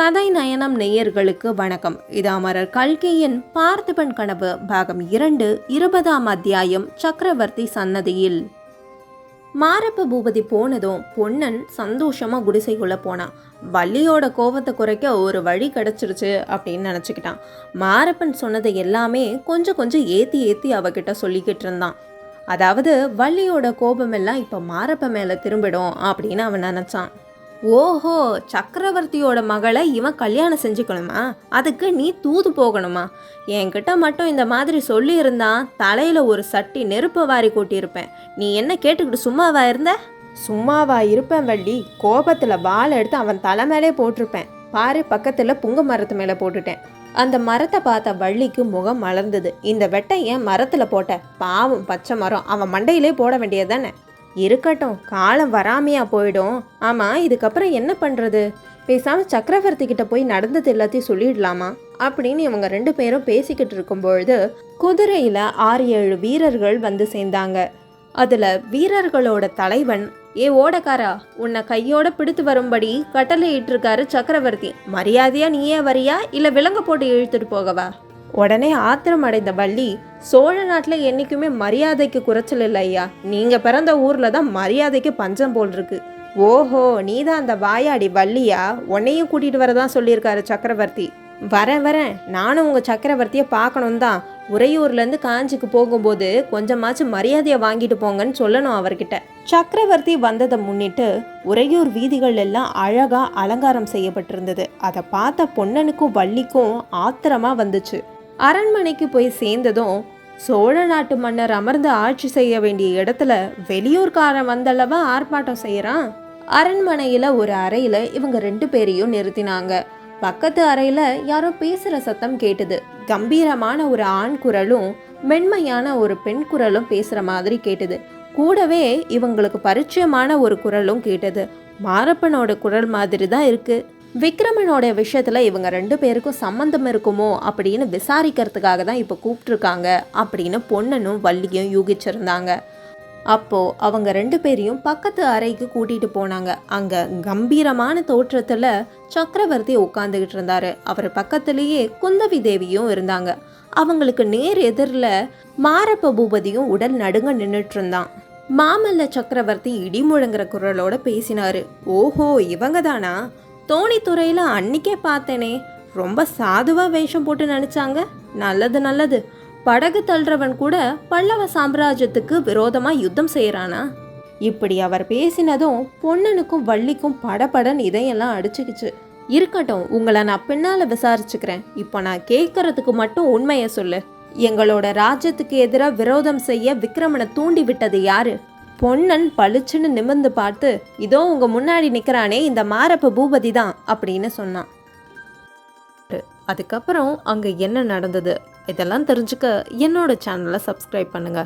கதை நயனம் நேயர்களுக்கு வணக்கம். இது அமரர் கல்கியின் பார்த்திபன் கனவு பாகம் இரண்டு இருபதாம் அத்தியாயம் சக்கரவர்த்தி சன்னதியில். மாரப்ப பூபதி போனதும் பொன்னன் சந்தோஷமா குடிசைக்குள்ள போனான். வள்ளியோட கோபத்தை குறைக்க ஒரு வழி கிடைச்சிருச்சு அப்படின்னு நினச்சிக்கிட்டான். மாரப்பன் சொன்னது எல்லாமே கொஞ்சம் கொஞ்சம் ஏத்தி ஏத்தி அவகிட்ட சொல்லிக்கிட்டு இருந்தான். அதாவது வள்ளியோட கோபமெல்லாம் இப்போ மாரப்ப மேலே திரும்பிடும் அப்படின்னு அவன் நினச்சான். ஓஹோ சக்கரவர்த்தியோட மகளை இவன் கல்யாணம் செஞ்சுக்கணுமா? அதுக்கு நீ தூது போகணுமா? என்கிட்ட மட்டும் இந்த மாதிரி சொல்லியிருந்தான் தலையில் ஒரு சட்டி நெருப்பை வாரி கொட்டியிருப்பேன். நீ என்ன கேட்டுக்கிட்டு சும்மாவா இருந்த? சும்மாவா இருப்பேன் வள்ளி. கோபத்தில் வாழை எடுத்து அவன் தலை மேலே போட்டிருப்பேன். பாரு பக்கத்தில் புங்க மரத்து மேலே போட்டுட்டேன். அந்த மரத்தை பார்த்த வள்ளிக்கு முகம் மலர்ந்தது. இந்த வெட்டை ஏன் மரத்தில் போட்ட? பாவம் பச்சை மரம். அவன் மண்டையிலே போட வேண்டியது தானே? இருக்கட்டும் காலம் வராமையா போயிடும். ஆமாம் இதுக்கப்புறம் என்ன பண்ணுறது பேசாமல் சக்கரவர்த்தி கிட்ட போய் நடந்தது எல்லாத்தையும் சொல்லிடலாமா? அப்படின்னு இவங்க ரெண்டு பேரும் பேசிக்கிட்டு இருக்கும்பொழுது குதிரையில் ஆறு ஏழு வீரர்கள் வந்து சேர்ந்தாங்க. அதில் வீரர்களோட தலைவன் ஏ ஓடக்காரா உன்னை கையோட பிடித்து வரும்படி கட்டளை இட்டிருக்காரு சக்கரவர்த்தி. மரியாதையா நீயே வரியா? இல்லை விலங்கு போட்டு இழுத்துட்டு போகவா? உடனே ஆத்திரம் அடைந்த வள்ளி சோழ நாட்டில் என்றைக்குமே மரியாதைக்கு குறைச்சல் இல்லை ஐயா. நீங்கள் பிறந்த ஊரில் தான் மரியாதைக்கு பஞ்சம் போல் இருக்கு. ஓஹோ நீ தான் அந்த வாயாடி வள்ளியா உன்னையும் கூட்டிகிட்டு வரதான் சொல்லியிருக்காரு சக்கரவர்த்தி. வரேன் வரேன். நானும் உங்கள் சக்கரவர்த்தியை பார்க்கணும் தான். உறையூர்லேருந்து காஞ்சிக்கு போகும்போது கொஞ்சமாச்சும் மரியாதையை வாங்கிட்டு போங்கன்னு சொல்லணும் அவர்கிட்ட. சக்கரவர்த்தி வந்ததை முன்னிட்டு உறையூர் வீதிகள் எல்லாம் அழகாக அலங்காரம் செய்யப்பட்டிருந்தது. அதை பார்த்த பொன்னனுக்கும் வள்ளிக்கும் ஆத்திரமாக வந்துச்சு. அரண்மனைக்கு போய் சேர்ந்ததும் சோழ நாட்டு மன்னர் அமர்ந்து ஆட்சி செய்ய வேண்டிய இடத்துல வெளியூர்காரன் வந்தளவா ஆர்ப்பாட்டம் செய்யறான். அரண்மனையில ஒரு அறையில இவங்க ரெண்டு பேரையும் நிறுத்தினாங்க. பக்கத்து அறையில யாரோ பேசுற சத்தம் கேட்டது. கம்பீரமான ஒரு ஆண் குரலும் மென்மையான ஒரு பெண் குரலும் பேசுற மாதிரி கேட்டது. கூடவே இவங்களுக்கு பரிச்சயமான ஒரு குரலும் கேட்டது. மாரப்பனோட குரல் மாதிரி தான் இருக்கு. விக்ரமனோட விஷயத்தில் இவங்க ரெண்டு பேருக்கும் சம்மந்தம் இருக்குமோ அப்படின்னு விசாரிக்கிறதுக்காக தான் இப்போ கூப்பிட்ருக்காங்க அப்படின்னு பொன்னனும் வள்ளியும் யூகிச்சிருந்தாங்க. அப்போது அவங்க ரெண்டு பேரையும் பக்கத்து அறைக்கு கூட்டிகிட்டு போனாங்க. அங்கே கம்பீரமான தோற்றத்தில் சக்கரவர்த்தி உட்காந்துக்கிட்டு இருந்தார். அவர் பக்கத்துலேயே குந்தவி தேவியும் இருந்தாங்க. அவங்களுக்கு நேர் எதிரில் மாரப்ப பூபதியும் உடல் நடுங்க நின்றுட்டு இருந்தான். மாமல்ல சக்கரவர்த்தி இடி முழங்குற குரலோட பேசினாரு. ஓஹோ இவங்க தானா தோணித்துறையில் அன்னிக்கே பார்த்தேனே. ரொம்ப சாதுவாக வேஷம் போட்டு நினச்சாங்க நல்லது நல்லது. படகு தள்ளுறவன் கூட பல்லவ சாம்ராஜ்யத்துக்கு விரோதமாக யுத்தம் செய்கிறானா இப்படி அவர் பேசினதும் பொன்னனுக்கும் வள்ளிக்கும் படபடன் இதையெல்லாம் அடிச்சுக்கிச்சு. இருக்கட்டும் உங்களை நான் பின்னால் விசாரிச்சுக்கிறேன். இப்போ நான் கேட்கறதுக்கு மட்டும் உண்மையை சொல்லு. எங்களோட ராஜ்யத்துக்கு எதிராக விரோதம் செய்ய விக்ரமனை தூண்டி விட்டது யாரு? பொன்னன் பளிச்சுன்னு நிமிர்ந்து பார்த்து இதோ உங்க முன்னாடி நிக்கிறானே இந்த மாரப்ப பூபதி தான் அப்படின்னு சொன்னான். அதுக்கப்புறம் அங்க என்ன நடந்தது இதெல்லாம் தெரிஞ்சுக்க என்னோட சேனலை சப்ஸ்கிரைப் பண்ணுங்க.